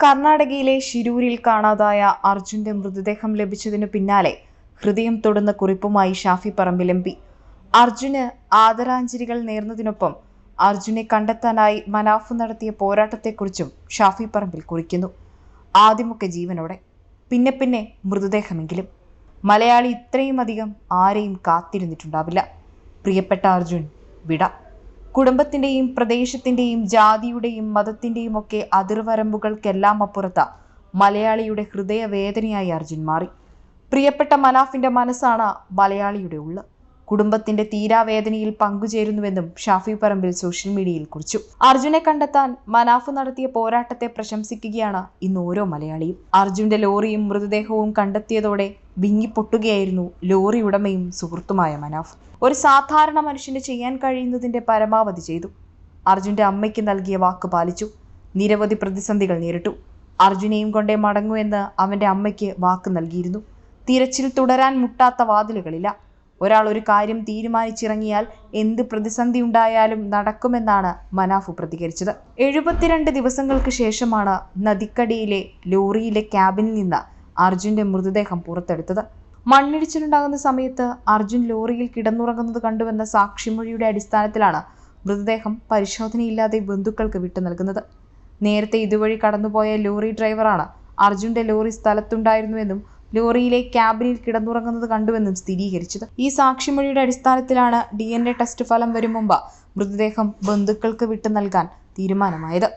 കർണാടകയിലെ ശിരൂരിൽ കാണാതായ അർജുന്റെ മൃതദേഹം ലഭിച്ചതിനു പിന്നാലെ ഹൃദയം തൊടുന്ന കുറിപ്പുമായി ഷാഫി പറമ്പിൽ എം പി. അർജുന് ആദരാഞ്ജലികൾ നേർന്നതിനൊപ്പം അർജുനെ കണ്ടെത്താനായി മനാഫ് നടത്തിയ പോരാട്ടത്തെക്കുറിച്ചും ഷാഫി പറമ്പിൽ കുറിക്കുന്നു. ആദ്യമൊക്കെ ജീവനോടെ പിന്നെ പിന്നെ മൃതദേഹമെങ്കിലും. മലയാളി ഇത്രയും അധികം ആരെയും കാത്തിരുന്നിട്ടുണ്ടാവില്ല. പ്രിയപ്പെട്ട അർജുൻ വിട. കുടുംബത്തിന്റെയും പ്രദേശത്തിന്റെയും ജാതിയുടെയും മതത്തിന്റെയും ഒക്കെ അതിർവരമ്പുകൾക്കെല്ലാം അപ്പുറത്ത മലയാളിയുടെ ഹൃദയവേദനയായി അർജുൻ മാറി. പ്രിയപ്പെട്ട മനാഫിന്റെ മനസ്സാണ് മലയാളിയുടെ ഉള്ള്. കുടുംബത്തിന്റെ തീരാവേദനയിൽ പങ്കുചേരുന്നുവെന്നും ഷാഫി പറമ്പിൽ സോഷ്യൽ മീഡിയയിൽ കുറിച്ചു. അർജുനെ കണ്ടെത്താൻ മനാഫ് നടത്തിയ പോരാട്ടത്തെ പ്രശംസിക്കുകയാണ് ഇന്ന് ഓരോ മലയാളിയും. അർജുന്റെ ലോറിയും മൃതദേഹവും കണ്ടെത്തിയതോടെ വിങ്ങിപ്പൊട്ടുകയായിരുന്നു ലോറി ഉടമയും സുഹൃത്തുമായ മനാഫ്. ഒരു സാധാരണ മനുഷ്യന് ചെയ്യാൻ കഴിയുന്നതിന്റെ പരമാവധി ചെയ്തു. അർജുന്റെ അമ്മയ്ക്ക് നൽകിയ വാക്ക് പാലിച്ചു. നിരവധി പ്രതിസന്ധികൾ നേരിട്ടു. അർജുനെയും കൊണ്ടേ മടങ്ങൂ എന്ന് അവന്റെ അമ്മയ്ക്ക് വാക്ക് നൽകിയിരുന്നു. തിരച്ചിൽ തുടരാൻ മുട്ടാത്ത വാതിലുകളില്ല. ഒരാൾ ഒരു കാര്യം തീരുമാനിച്ചിറങ്ങിയാൽ എന്ത് പ്രതിസന്ധി ഉണ്ടായാലും നടക്കുമെന്നാണ് മനാഫു പ്രതികരിച്ചത്. എഴുപത്തിരണ്ട് ദിവസങ്ങൾക്ക് ശേഷമാണ് നദിക്കടിയിലെ ലോറിയിലെ ക്യാബിനിൽ നിന്ന് അർജുന്റെ മൃതദേഹം പുറത്തെടുത്തത്. മണ്ണിടിച്ചിലുണ്ടാകുന്ന സമയത്ത് അർജുൻ ലോറിയിൽ കിടന്നുറങ്ങുന്നത് കണ്ടുവെന്ന സാക്ഷിമൊഴിയുടെ അടിസ്ഥാനത്തിലാണ് മൃതദേഹം പരിശോധനയില്ലാതെ ബന്ധുക്കൾക്ക് വിട്ടു നൽകുന്നത്. നേരത്തെ ഇതുവഴി കടന്നുപോയ ലോറി ഡ്രൈവറാണ് അർജുന്റെ ലോറി സ്ഥലത്തുണ്ടായിരുന്നുവെന്നും ലോറിയിലെ ക്യാബിനിൽ കിടന്നുറങ്ങുന്നത് കണ്ടുവെന്നും സ്ഥിരീകരിച്ചത്. ഈ സാക്ഷിമൊഴിയുടെ അടിസ്ഥാനത്തിലാണ് ഡി ടെസ്റ്റ് ഫലം വരും മുമ്പ് മൃതദേഹം ബന്ധുക്കൾക്ക് വിട്ടു നൽകാൻ തീരുമാനമായത്.